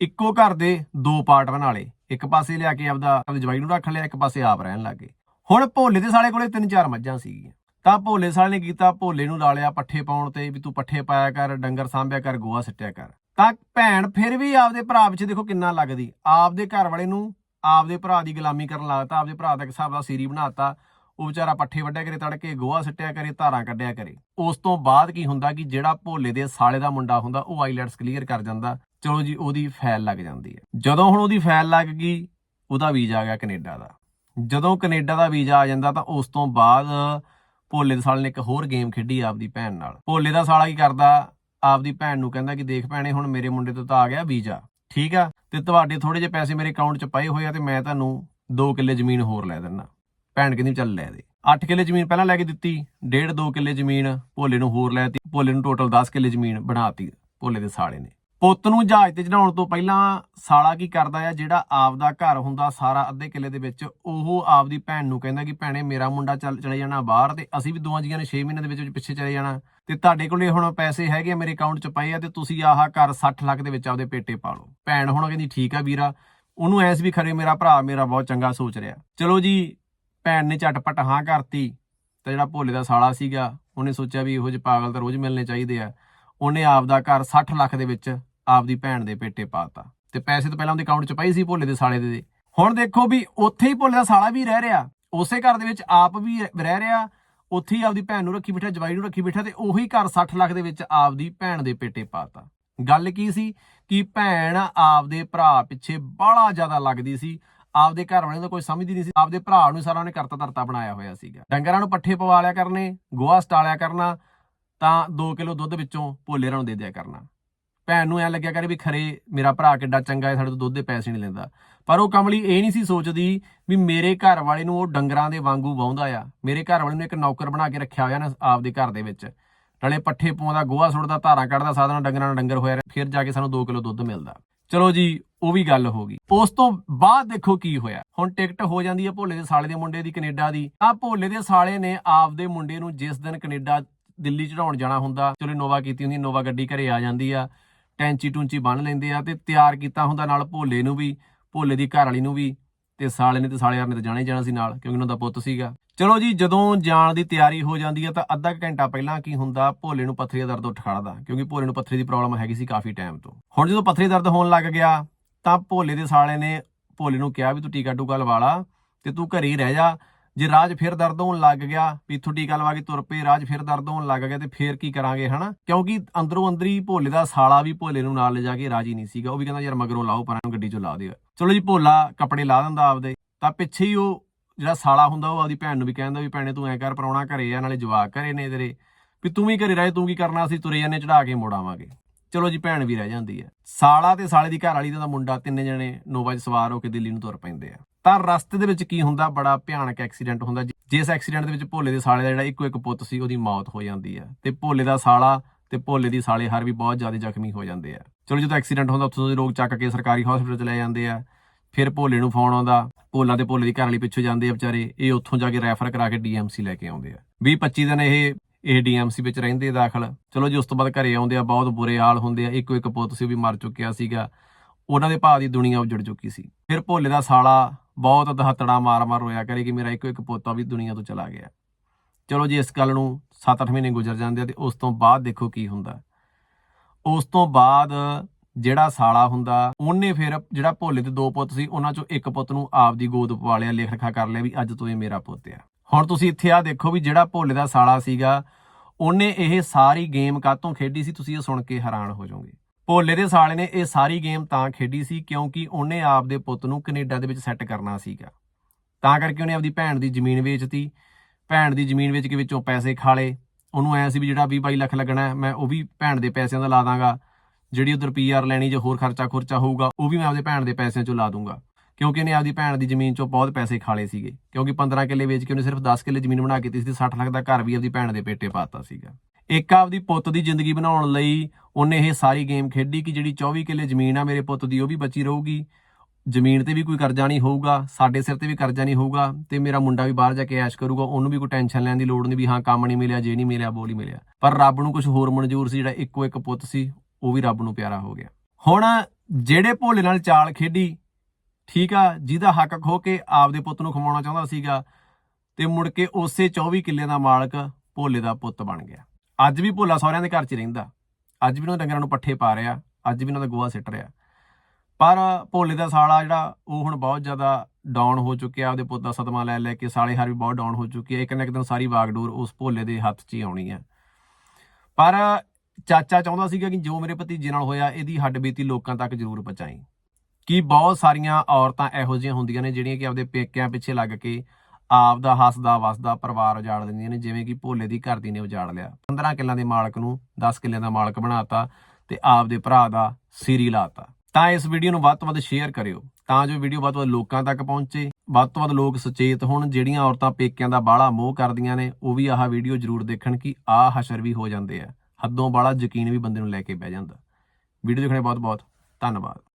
ਇੱਕੋ ਘਰ ਦੇ ਦੋ ਪਾਰਟ ਬਣਾ ਲਏ ਇੱਕ ਪਾਸੇ ਲਿਆ ਕੇ ਆਪਦਾ ਆਪਦੇ ਜਵਾਈ ਨੂੰ ਰੱਖ ਲਿਆ, ਇੱਕ ਪਾਸੇ ਆਪ ਰਹਿਣ ਲੱਗੇ ਹੁਣ ਭੋਲੇ ਦੇ ਸਾਲੇ ਕੋਲੇ ਤਿੰਨ ਚਾਰ ਮੱਝਾਂ ਸੀਗੀਆਂ। ਤਾਂ ਭੋਲੇ ਸਾਲੇ ਨੇ ਕੀਤਾ, ਭੋਲੇ ਨੂੰ ਲਾ ਲਿਆ ਪੱਠੇ ਪਾਉਣ ਤੇ ਵੀ ਤੂੰ ਪੱਠੇ ਪਾਇਆ ਕਰ, ਡੰਗਰ ਸਾਂਭਿਆ ਕਰ ਗੋਹਾ ਸਿੱਟਿਆ ਕਰ। ਤਾਂ ਭੈਣ ਫਿਰ ਵੀ ਆਪਦੇ ਭਰਾ ਵਿੱਚ ਦੇਖੋ ਕਿੰਨਾ ਲੱਗਦੀ। ਆਪਦੇ ਘਰ ਵਾਲੇ ਨੂੰ ਆਪਦੇ ਭਰਾ ਦੀ ਗੁਲਾਮੀ ਕਰਨ ਲੱਗਦਾ ਆਪਦੇ ਭਰਾ ਦਾ ਇੱਕ ਹਿਸਾਬ ਦਾ ਸੀਰੀ ਬਣਾਤਾ ਉਹ ਵਿਚਾਰਾ ਪੱਠੇ ਵੱਢਿਆ ਕਰੇ, ਤੜਕੇ ਗੋਹਾ ਸਿੱਟਿਆ ਕਰੇ, ਧਾਰਾਂ ਕੱਢਿਆ ਕਰੇ। ਉਸ ਤੋਂ ਬਾਅਦ ਕੀ ਹੁੰਦਾ ਕਿ ਜਿਹੜਾ ਭੋਲੇ ਦੇ ਸਾਲੇ ਦਾ ਮੁੰਡਾ ਹੁੰਦਾ, ਉਹ ਆਈਲੈਟਸ ਕਲੀਅਰ ਕਰ ਜਾਂਦਾ। ਚਲੋ ਜੀ, ਉਹਦੀ ਫਾਈਲ ਲੱਗ ਜਾਂਦੀ ਹੈ। ਜਦੋਂ ਹੁਣ ਉਹਦੀ ਫਾਈਲ ਲੱਗ ਗਈ, ਉਹਦਾ ਵੀਜ਼ਾ ਆ ਗਿਆ ਕੈਨੇਡਾ ਦਾ। ਜਦੋਂ ਕੈਨੇਡਾ ਦਾ ਵੀਜ਼ਾ ਆ ਜਾਂਦਾ, ਤਾਂ ਉਸ ਤੋਂ ਬਾਅਦ ਭੋਲੇ ਦੇ ਸਾਲੇ ਨੇ ਇੱਕ ਹੋਰ ਗੇਮ ਖੇਡੀ ਆਪਦੀ ਭੈਣ ਨਾਲ। ਭੋਲੇ ਦਾ ਸਾਲਾ ਕੀ ਕਰਦਾ? ਆਪਦੀ ਭੈਣ ਨੂੰ ਕਹਿੰਦਾ ਕਿ ਦੇਖ ਭੈਣੇ, ਹੁਣ ਮੇਰੇ ਮੁੰਡੇ ਤੋਂ ਤਾਂ ਆ ਗਿਆ ਵੀਜ਼ਾ। ਠੀਕ ਆ? ਤੇ ਤੁਹਾਡੇ ਥੋੜੇ ਜਿਹੇ ਪੈਸੇ ਮੇਰੇ ਅਕਾਊਂਟ 'ਚ ਪਏ ਹੋਏ ਆ ਤੇ ਮੈਂ ਤੁਹਾਨੂੰ 2 ਕਿੱਲੇ ਜ਼ਮੀਨ ਹੋਰ ਲੈ ਦਿੰਦਾ। ਭੈਣ ਕਹਿੰਦੀ ਚੱਲ ਲੈ ਦੇ। 8 ਕਿੱਲੇ ਜ਼ਮੀਨ ਪਹਿਲਾਂ ਲੈ ਕੇ ਦਿੱਤੀ, ਡੇਢ 2 ਕਿੱਲੇ ਜ਼ਮੀਨ ਭੋਲੇ ਨੂੰ ਹੋਰ ਲੈ ਦਿੱਤੀ, ਭੋਲੇ ਨੂੰ ਟੋਟਲ 10 ਕਿੱਲੇ ਜ਼ਮੀਨ ਬਣਾਤੀ ਭੋਲੇ ਦੇ ਸਾਲੇ ਨੇ। ਪੁੱਤ ਨੂੰ ਜਹਾਜ਼ ਤੇ ਚੜਾਉਣ ਤੋਂ ਪਹਿਲਾਂ ਸਾਲਾ ਕੀ ਕਰਦਾ ਆ? ਜਿਹੜਾ ਆਪਦਾ ਘਰ ਹੁੰਦਾ ਸਾਰਾ ਅੱਧੇ ਕਿੱਲੇ ਦੇ ਵਿੱਚ, ਉਹ ਆਪਦੀ ਭੈਣ ਨੂੰ ਕਹਿੰਦਾ ਕਿ ਭੈਣੇ, ਮੇਰਾ ਮੁੰਡਾ ਚੱਲ ਚਲੇ ਜਾਣਾ ਬਾਹਰ ਤੇ ਅਸੀਂ ਵੀ ਦੋਵਾਂ ਜੀਆਂ ਨੇ 6 ਮਹੀਨੇ ਦੇ ਵਿੱਚ ਪਿੱਛੇ ਚਲੇ ਜਾਣਾ। ਤੇ ਤੁਹਾਡੇ ਕੋਲੇ ਹੁਣ ਪੈਸੇ ਹੈਗੇ ਆ ਮੇਰੇ ਅਕਾਊਂਟ 'ਚ ਪਏ ਆ ਤੇ ਤੁਸੀਂ ਆਹ ਘਰ 60 ਲੱਖ ਦੇ ਵਿੱਚ ਆਪਦੇ ਪੇਟੇ ਪਾ ਲਓ। ਭੈਣ ਹੁਣ ਕਹਿੰਦੀ, ਠੀਕ ਆ ਵੀਰਾ, ਉਹਨੂੰ ਐਸ ਵੀ ਖਰੇ ਮੇਰਾ ਭਰਾ ਮੇਰਾ ਬਹੁਤ ਚੰਗਾ ਸੋਚ ਰਿਹਾ। ਚਲੋ ਜੀ, ਭੈਣ ਨੇ ਝਟਪਟ ਹਾਂ ਕਰਤੀ ਤੇ ਜਿਹੜਾ ਭੋਲੇ ਦਾ ਸਾਲਾ ਸੀਗਾ, ਉਹਨੇ ਸੋਚਿਆ ਵੀ ਇਹੋ ਜਿਹੇ ਪਾਗਲ ਤਾਂ ਰੋਜ਼ ਮਿਲਣੇ ਚਾਹੀਦੇ ਆ। ਉਹਨੇ ਆਪਦਾ ਘਰ 60 ਲੱਖ ਦੇ ਵਿੱਚ ਆਪਦੀ ਭੈਣ ਦੇ ਪੇਟੇ ਪਾਤਾ। ਤੇ ਪੈਸੇ ਤਾਂ ਪਹਿਲਾਂ ਉਹਦੇ ਅਕਾਊਂਟ 'ਚ ਪਏ ਸੀ ਭੋਲੇ ਦੇ ਸਾਲੇ ਦੇ ਹੁਣ ਦੇਖੋ ਵੀ ਉੱਥੇ ਹੀ ਭੋਲੇ ਦਾ ਸਾਲਾ ਵੀ ਰਹਿ ਰਿਹਾ। ਉਸੇ ਘਰ ਦੇ ਵਿੱਚ ਆਪ ਵੀ ਰਹਿ ਰਿਹਾ। ਉੱਥੇ ਹੀ ਆਪਦੀ ਭੈਣ ਨੂੰ ਰੱਖੀ ਬੈਠਾ, ਜਵਾਈ ਨੂੰ ਰੱਖੀ ਬੈਠਾ ਤੇ ਉਹੀ ਘਰ 60 ਲੱਖ ਦੇ ਵਿੱਚ ਆਪਦੀ ਭੈਣ ਦੇ ਪੇਟੇ ਪਾਤਾ। ਗੱਲ ਕੀ ਸੀ? ਕਿ ਭੈਣ ਆਪਦੇ ਭਰਾ ਪਿੱਛੇ ਬਾਹਲਾ ਜ਼ਿਆਦਾ ਲੱਗਦੀ ਸੀ। ਆਪਦੇ ਘਰ ਵਾਲਿਆਂ ਦਾ ਕੋਈ ਸਮਝਦੀ ਨਹੀਂ ਸੀ। ਆਪਦੇ ਭਰਾ ਨੂੰ ਸਾਰਾ ਉਹਨੇ ਕਰਤਾ ਧਰਤਾ ਬਣਾਇਆ ਹੋਇਆ ਸੀਗਾ। ਡੰਗਰਾਂ ਨੂੰ ਪੱਠੇ ਪਵਾ ਲਿਆ ਕਰਨੇ, ਗੋਹਾ ਸਟਾਲਿਆ ਕਰਨਾ, ਤਾਂ 2 ਕਿਲੋ ਦੁੱਧ ਵਿੱਚੋਂ ਭੋਲੇ ਨੂੰ ਦੇ ਦਿਆ ਕਰਨਾ। ਭੈਣ ਨੂੰ ਐ ਲੱਗਿਆ ਕਰੇ ਵੀ ਖਰੇ ਮੇਰਾ ਭਰਾ ਕਿੱਡਾ ਚੰਗਾ ਹੈ, ਸਾਡੇ ਤੋਂ ਦੁੱਧ ਦੇ ਪੈਸੇ ਨਹੀਂ ਲੈਂਦਾ। ਪਰ ਉਹ ਕਮਲੀ ਇਹ ਨਹੀਂ ਸੀ ਸੋਚਦੀ ਵੀ ਮੇਰੇ ਘਰ ਵਾਲੇ ਨੂੰ ਉਹ ਡੰਗਰਾਂ ਦੇ ਵਾਂਗੂ ਵਾਹੁੰਦਾ ਆ। ਮੇਰੇ ਘਰ ਵਾਲੇ ਨੂੰ ਇੱਕ ਨੌਕਰ ਬਣਾ ਕੇ ਰੱਖਿਆ ਹੋਇਆ ਨਾ ਆਪਦੇ ਘਰ ਦੇ ਵਿੱਚ। ਨਾਲੇ ਪੱਠੇ ਪਾਉਂਦਾ ਗੋਹਾ ਸੁੱਟਦਾ, ਧਾਰਾਂ ਕੱਢਦਾ, ਸਾਧਨਾ ਡੰਗਰਾਂ ਨਾਲ ਡੰਗਰ ਹੋਇਆ ਫਿਰ ਜਾ ਕੇ ਸਾਨੂੰ 2 ਕਿਲੋ ਦੁੱਧ ਮਿਲਦਾ। ਚਲੋ ਜੀ, ਉਹ ਵੀ ਗੱਲ ਹੋ ਗਈ। ਉਸ ਤੋਂ ਬਾਅਦ ਦੇਖੋ ਕੀ ਹੋਇਆ। ਹੁਣ ਟਿਕਟ ਹੋ ਜਾਂਦੀ ਹੈ ਭੋਲੇ ਦੇ ਸਾਲੇ ਦੇ ਮੁੰਡੇ ਦੀ, ਕੈਨੇਡਾ ਦੀ। ਤਾਂ ਭੋਲੇ ਦੇ ਸਾਲੇ ਨੇ ਆਪਦੇ ਮੁੰਡੇ ਨੂੰ ਜਿਸ ਦਿਨ ਕੈਨੇਡਾ ਦਿੱਲੀ ਚੜਾਉਣ ਜਾਣਾ ਹੁੰਦਾ, ਚਲੋ ਨੋਵਾ ਕੀਤੀ ਹੁੰਦੀ ਨੋਵਾ ਗੱਡੀ ਘਰੇ ਆ ਜਾਂਦੀ ਆ। ਟੈਂਚੀ ਟੁੰਚੀ ਬੰਨ ਲੈਂਦੇ ਆ ਤੇ ਤਿਆਰ ਕੀਤਾ ਹੁੰਦਾ ਨਾਲ ਭੋਲੇ ਨੂੰ ਵੀ, ਭੋਲੇ ਦੀ ਘਰ ਵਾਲੀ ਨੂੰ ਵੀ ਤੇ ਸਾਲੇ ਨੇ ਤੇ ਸਾਲੇ ਨੇ ਤਾਂ ਜਾਣਾ ਹੀ ਜਾਣਾ ਸੀ ਨਾਲ ਕਿਉਂਕਿ ਉਹਨਾਂ ਦਾ ਪੁੱਤ ਸੀਗਾ। ਚਲੋ ਜੀ, ਜਦੋਂ ਜਾਣ ਦੀ ਤਿਆਰੀ ਹੋ ਜਾਂਦੀ ਹੈ ਤਾਂ ਅੱਧਾ ਕੁ ਘੰਟਾ ਪਹਿਲਾਂ ਕੀ ਹੁੰਦਾ, ਭੋਲੇ ਨੂੰ ਪੱਥਰੀ ਦਾ ਦਰਦ ਉੱਠ ਖੜਦਾ ਕਿਉਂਕਿ ਭੋਲੇ ਨੂੰ ਪੱਥਰੀ ਦੀ ਪ੍ਰੋਬਲਮ ਹੈਗੀ ਸੀ ਕਾਫੀ ਟਾਈਮ ਤੋਂ। ਹੁਣ ਜਦੋਂ ਪੱਥਰੀ ਦਰਦ ਹੋਣ ਲੱਗ ਗਿਆ ਤਾਂ ਭੋਲੇ ਦੇ ਸਾਲੇ ਨੇ, ਭੋਲੇ ਨੂੰ ਕਿਹਾ ਵੀ ਤੂੰ ਟੀਕਾ ਟੂਕਾ ਲਵਾ ਲਾ ਤੇ ਤੂੰ ਘਰੇ ਹੀ ਰਹਿ ਜਾ। ਜੇ ਰਾਜ ਫਿਰ ਦਰਦ ਹੋਣ ਲੱਗ ਗਿਆ, ਵੀ ਇੱਥੋਂ ਟੀਕਾ ਲਵਾ ਕੇ ਤੁਰ ਪਏ, ਰਾਜ ਫਿਰ ਦਰਦ ਹੋਣ ਲੱਗ ਗਿਆ ਤੇ ਫੇਰ ਕੀ ਕਰਾਂਗੇ, ਹਨਾ? ਕਿਉਂਕਿ ਅੰਦਰੋਂ ਅੰਦਰੀ ਭੋਲੇ ਦਾ ਸਾਲਾ ਵੀ ਭੋਲੇ ਨੂੰ ਨਾਲ ਲਿਜਾ ਕੇ ਰਾਜੀ ਨਹੀਂ ਸੀਗਾ, ਉਹ ਵੀ ਕਹਿੰਦਾ, ਯਾਰ ਮਗਰੋਂ ਲਾਓ, ਪਰਾਂ ਨੂੰ ਗੱਡੀ 'ਚੋਂ ਲਾ ਦਿਓ। ਚਲੋ ਜੀ, ਭੋਲਾ ਕੱਪੜੇ ਲਾ ਦਿੰਦਾ ਆਪਦੇ। ਤਾਂ ਪਿੱਛੇ ਹੀ ਉਹ ਜਿਹੜਾ ਸਾਲਾ ਹੁੰਦਾ, ਉਹ ਆਪਦੀ ਭੈਣ ਨੂੰ ਵੀ ਕਹਿੰਦਾ ਵੀ, ਭੈਣੇ, ਤੂੰ ਐ ਕਰ ਪਰਾਉਣਾ ਘਰੇ ਆ, ਨਾਲੇ ਜਵਾਕ ਘਰੇ ਨੇ ਤੇਰੇ। ਵੀ ਤੂੰ ਵੀ ਘਰੇ ਰਹੇ, ਤੂੰ ਕੀ ਕਰਨਾ, ਅਸੀਂ ਤੁਰੇ ਜਾਂਦੇ ਚੜਾ ਕੇ ਮੋੜਾਵਾਂਗੇ ਚਲੋ ਜੀ, ਭੈਣ ਵੀ ਰਹਿ ਜਾਂਦੀ ਹੈ। ਸਾਲਾ ਤੇ ਸਾਲੇ ਦੀ ਘਰ ਵਾਲੀ ਦਾ ਮੁੰਡਾ ਤਿੰਨੇ ਜਣੇ, ਨੋਵਾ 'ਚ ਸਵਾਰ ਹੋ ਕੇ ਦਿੱਲੀ ਨੂੰ ਤੁਰ ਪੈਂਦੇ ਆ। ਤਾਂ ਰਸਤੇ ਦੇ ਵਿੱਚ ਕੀ ਹੁੰਦਾ? ਬੜਾ ਭਿਆਨਕ ਐਕਸੀਡੈਂਟ ਹੁੰਦਾ। ਜਿ- ਜਿਸ ਐਕਸੀਡੈਂਟ ਦੇ ਵਿੱਚ ਭੋਲੇ ਦੇ ਸਾਲੇ ਦਾ ਜਿਹੜਾ ਇੱਕੋ ਇੱਕ ਪੁੱਤ ਸੀ, ਉਹਦੀ ਮੌਤ ਹੋ ਜਾਂਦੀ ਹੈ। ਤੇ ਭੋਲੇ ਦਾ ਸਾਲਾ ਤੇ ਭੋਲੇ ਦੀ ਸਾਲੇ ਹਰ ਵੀ ਬਹੁਤ ਜ਼ਿਆਦਾ ਜ਼ਖਮੀ ਹੋ ਜਾਂਦੇ ਆ। ਚਲੋ ਜਦੋਂ ਐਕਸੀਡੈਂਟ ਹੁੰਦਾ, ਉੱਥੋਂ ਦੇ ਲੋਕ ਚੱਕ ਕੇ ਸਰਕਾਰੀ ਹਸਪੀਟਲ ਚ ਲੈ ਜਾਂਦੇ ਆ। ਫਿਰ ਭੋਲੇ ਨੂੰ ਫੋਨ ਆਉਂਦਾ। ਭੋਲਾ ਤੇ ਭੋਲੇ ਦੀ ਘਰ ਵਾਲੀ ਪਿੱਛੇ ਜਾਂਦੇ ਆ ਵਿਚਾਰੇ। ਇਹ ਉੱਥੋਂ ਜਾ ਕੇ ਰੈਫਰ ਕਰਾ ਕੇ ਡੀਐਮਸੀ ਲੈ ਕੇ ਆਉਂਦੇ ਆ। 20 25 ਦਿਨ ਇਹ ਇਹ ਡੀਐਮਸੀ ਵਿੱਚ ਰਹਿੰਦੇ ਦਾਖਲ। ਚਲੋ ਜੀ ਉਸ ਤੋਂ ਬਾਅਦ ਘਰੇ ਆਉਂਦੇ ਆ, ਬਹੁਤ ਬੁਰੇ ਹਾਲ ਹੁੰਦੇ ਆ। ਇੱਕੋ ਇੱਕ ਪੁੱਤ ਸੀ, ਉਹ ਵੀ ਮਰ ਚੁੱਕਿਆ ਸੀਗਾ। ਉਹਨਾਂ ਦੇ ਭਾਅ ਦੀ ਦੁਨੀਆ ਉਜੜ ਚੁੱਕੀ ਸੀ। ਫਿਰ ਭੋਲੇ ਦਾ ਸਾਲਾ ਬਹੁਤ ਦਹਤੜਾ ਮਾਰ-ਮਾਰ ਰੋਇਆ ਕਰੇ ਕਿ ਮੇਰਾ ਇੱਕੋ ਇੱਕ ਪੋਤਾ ਵੀ ਦੁਨੀਆ ਤੋਂ ਚਲਾ ਗਿਆ। ਚਲੋ ਜੀ, ਇਸ ਗੱਲ ਨੂੰ 7-8 ਮਹੀਨੇ ਗੁਜ਼ਰ ਜਾਂਦੇ ਆ ਤੇ ਉਸ ਤੋਂ ਬਾਅਦ ਦੇਖੋ ਕੀ ਹੁੰਦਾ। ਉਸ ਤੋਂ ਬਾਅਦ ਜਿਹੜਾ ਸਾਲਾ ਹੁੰਦਾ, ਉਹਨੇ ਫਿਰ ਜਿਹੜਾ ਭੋਲੇ ਦੇ ਦੋ ਪੁੱਤ ਸੀ, ਉਹਨਾਂ ਚੋਂ ਇੱਕ ਪੁੱਤ ਨੂੰ ਆਪ ਦੀ ਗੋਦ ਪਵਾ ਲਿਆ ਲਿਖ ਲਿਖਾ ਕਰ ਲਿਆ ਵੀ ਅੱਜ ਤੋਂ ਇਹ ਮੇਰਾ ਪੁੱਤ ਆ। ਹੁਣ ਤੁਸੀਂ ਇੱਥੇ ਆ ਦੇਖੋ ਵੀ ਜਿਹੜਾ ਭੋਲੇ ਦਾ ਸਾਲਾ ਸੀਗਾ, ਉਹਨੇ ਇਹ ਸਾਰੀ ਗੇਮ ਕਾਤੋਂ ਖੇਡੀ ਸੀ, ਤੁਸੀਂ ਇਹ ਸੁਣ ਕੇ ਹੈਰਾਨ ਹੋ ਜਾਓਗੇ। ਭੋਲੇ ਦੇ ਸਾਲੇ ਨੇ ਇਹ ਸਾਰੀ ਗੇਮ ਤਾਂ ਖੇਡੀ ਸੀ ਕਿਉਂਕਿ ਉਹਨੇ ਆਪਦੇ ਪੁੱਤ ਨੂੰ ਕੈਨੇਡਾ ਦੇ ਵਿੱਚ ਸੈੱਟ ਕਰਨਾ ਸੀਗਾ। ਤਾਂ ਕਰਕੇ ਉਹਨੇ ਆਪਦੀ ਭੈਣ ਦੀ ਜ਼ਮੀਨ ਵੇਚਤੀ। ਭੈਣ ਦੀ ਜ਼ਮੀਨ ਵੇਚ ਕੇ ਵਿੱਚੋਂ ਪੈਸੇ ਖਾ ਲਏ। ਉਹਨੂੰ ਐ ਸੀ ਵੀ ਜਿਹੜਾ 20 22 ਲੱਖ ਲੱਗਣਾ ਮੈਂ ਉਹ ਵੀ ਭੈਣ ਦੇ ਪੈਸਿਆਂ ਦਾ ਲਾ ਦਾਂਗਾ। ਜਿਹੜੀ ਉਧਰ ਪੀਆਰ ਲੈਣੀ ਜੇ ਹੋਰ ਖਰਚਾ ਖੁਰਚਾ ਹੋਊਗਾ, ਉਹ ਵੀ ਮੈਂ ਆਪਦੇ ਭੈਣ ਦੇ ਪੈਸਿਆਂ ਚੋਂ ਲਾ ਦੂੰਗਾ। ਕਿਉਂਕਿ ਇਹਨੇ ਆਪਦੀ ਭੈਣ ਦੀ ਜ਼ਮੀਨ ਚੋਂ ਬਹੁਤ ਪੈਸੇ ਖਾਲੇ ਸੀਗੇ। ਕਿਉਂਕਿ 15 ਕਿੱਲੇ ਵੇਚ ਕੇ ਉਹਨੇ ਸਿਰਫ 10 ਕਿੱਲੇ ਜ਼ਮੀਨ ਬਣਾ ਕੇ ਦਿੱਤੀ ਸੀ 60 ਲੱਖ ਦਾ ਘਰ ਵੀ ਆਪਦੀ ਭੈਣ ਦੇ ਪੇਟੇ ਪਾਤਾ ਸੀਗਾ। ਇੱਕ ਆਪਦੀ ਪੁੱਤ ਦੀ ਜ਼ਿੰਦਗੀ ਬਣਾਉਣ ਲਈ ਉਹਨੇ ਇਹ ਸਾਰੀ ਗੇਮ ਖੇਡੀ ਕਿ ਜਿਹੜੀ 24 ਕਿੱਲੇ ਜ਼ਮੀਨ ਆ ਮੇਰੇ ਪੁੱਤ ਦੀ, ਉਹ ਵੀ ਬਚੀ ਰਹੂਗੀ। ਜ਼ਮੀਨ ਤੇ ਵੀ ਕੋਈ ਕਰਜ਼ਾ ਨਹੀਂ ਹੋਊਗਾ, ਸਾਡੇ ਸਿਰ ਤੇ ਵੀ ਕਰਜ਼ਾ ਨਹੀਂ ਹੋਊਗਾ ਤੇ ਮੇਰਾ ਮੁੰਡਾ ਵੀ ਬਾਹਰ ਜਾ ਕੇ ਐਸ਼ ਕਰੂਗਾ, ਉਹਨੂੰ ਵੀ ਕੋਈ ਟੈਨਸ਼ਨ ਲੈਣ ਦੀ ਲੋੜ ਨਹੀਂ ਵੀ ਹਾਂ ਕੰਮ ਨਹੀਂ ਮਿਲਿਆ, ਜੇ ਨਹੀਂ ਮਿਲਿਆ ਬੋਲ ਹੀ ਮਿਲਿਆ। ਪਰ ਰੱਬ ਨੂੰ ਕੁਝ ਹੋਰ ਮਨਜ਼ੂਰ ਸੀ, ਜਿਹੜਾ ਇੱਕੋ ਇੱਕ ਪੁੱਤ ਸੀ, ਉਹ ਵੀ ਰੱਬ ਨੂੰ ਪਿਆਰਾ ਹੋ ਗਿਆ। ਹੁਣ ਜਿਹੜੇ ਭੋਲੇ ਨਾਲ ਚਾਲ ਖੇਡੀ, ਠੀਕ ਆ, ਜਿਹਦਾ ਹੱਕ ਖੋ ਕੇ ਆਪਦੇ ਪੁੱਤ ਨੂੰ ਖਵਾਉਣਾ ਚਾਹੁੰਦਾ ਸੀਗਾ, ਤੇ ਮੁੜ ਕੇ ਉਸੇ 24 ਕਿੱਲੇ ਦਾ ਮਾਲਕ ਭੋਲੇ ਦਾ ਪੁੱਤ ਬਣ ਗਿਆ। ਅੱਜ ਵੀ ਭੋਲਾ ਸਹੁਰਿਆਂ ਦੇ ਘਰ 'ਚ ਰਹਿੰਦਾ। ਅੱਜ ਵੀ ਉਹਨਾਂ ਦੇ ਡੰਗਰਾਂ ਨੂੰ ਪੱਠੇ ਪਾ ਰਿਹਾ, ਅੱਜ ਵੀ ਉਹਨਾਂ ਦਾ ਗੋਹਾ ਸਿੱਟ ਰਿਹਾ। ਪਰ ਭੋਲੇ ਦਾ ਸਾਲਾ ਜਿਹੜਾ, ਉਹ ਹੁਣ ਬਹੁਤ ਜ਼ਿਆਦਾ ਡਾਊਨ ਹੋ ਚੁੱਕਿਆ, ਆਪਦੇ ਪੁੱਤ ਦਾ ਸਦਮਾ ਲੈ ਲੈ ਕੇ ਸਾਲੇ ਹਰ ਵੀ ਬਹੁਤ ਡਾਊਨ ਹੋ ਚੁੱਕੀ ਹੈ। ਇੱਕ ਨਾ ਇੱਕ ਦਿਨ ਸਾਰੀ ਬਾਗਡੋਰ ਉਸ ਭੋਲੇ ਦੇ ਹੱਥ 'ਚ ਹੀ ਆਉਣੀ ਹੈ। ਪਰ ਚਾਚਾ ਚਾਹੁੰਦਾ ਸੀਗਾ ਕਿ ਜੋ ਮੇਰੇ ਭਤੀਜੇ ਨਾਲ ਹੋਇਆ, ਇਹਦੀ ਹੱਡਬੀਤੀ ਲੋਕਾਂ ਤੱਕ ਜ਼ਰੂਰ ਪਹੁੰਚਾਈ। ਕਿ ਬਹੁਤ ਸਾਰੀਆਂ ਔਰਤਾਂ ਇਹੋ ਜਿਹੀਆਂ ਹੁੰਦੀਆਂ ਨੇ ਜਿਹੜੀਆਂ ਕਿ ਆਪਦੇ ਪੇਕਿਆਂ ਪਿੱਛੇ ਲੱਗ ਕੇ ਆਪ ਦਾ ਹੱਸਦਾ ਵਸਦਾ ਪਰਿਵਾਰ ਉਜਾੜ ਦਿੰਦੀਆਂ ਨੇ, ਜਿਵੇਂ ਕਿ ਭੋਲੇ ਦੀ ਘਰ ਦੀ ਨੇ ਉਜਾੜ ਲਿਆ। 15 ਕਿੱਲਾਂ ਦੇ ਮਾਲਕ ਨੂੰ 10 ਕਿੱਲਿਆਂ ਦਾ ਮਾਲਕ ਬਣਾਤਾ ਤੇ ਆਪ ਦੇ ਭਰਾ ਦਾ ਸਿਰੀ ਲਾਤਾ। ਤਾਂ ਇਸ ਵੀਡੀਓ ਨੂੰ ਵੱਧ ਤੋਂ ਵੱਧ ਸ਼ੇਅਰ ਕਰਿਓ, ਤਾਂ ਜੋ ਵੀਡੀਓ ਵੱਧ ਤੋਂ ਵੱਧ ਲੋਕਾਂ ਤੱਕ ਪਹੁੰਚੇ, ਵੱਧ ਤੋਂ ਵੱਧ ਲੋਕ ਸੁਚੇਤ ਹੋਣ, ਜਿਹੜੀਆਂ ਔਰਤਾਂ ਪੇਕਿਆਂ ਦਾ ਬਾਹਲਾ ਮੋਹ ਕਰਦੀਆਂ ਨੇ, ਉਹ ਵੀ ਆਹ ਵੀਡੀਓ ਜ਼ਰੂਰ ਦੇਖਣ ਕਿ ਆਹ ਹਸ਼ਰ ਵੀ ਹੋ ਜਾਂਦੇ ਆ। ਹੱਦੋਂ ਬਾਹਲਾ ਯਕੀਨ ਵੀ ਬੰਦੇ ਨੂੰ ਲੈ ਕੇ ਬਹਿ ਜਾਂਦਾ। ਵੀਡੀਓ ਦੇਖਣੇ ਬਹੁਤ ਬਹੁਤ ਧੰਨਵਾਦ।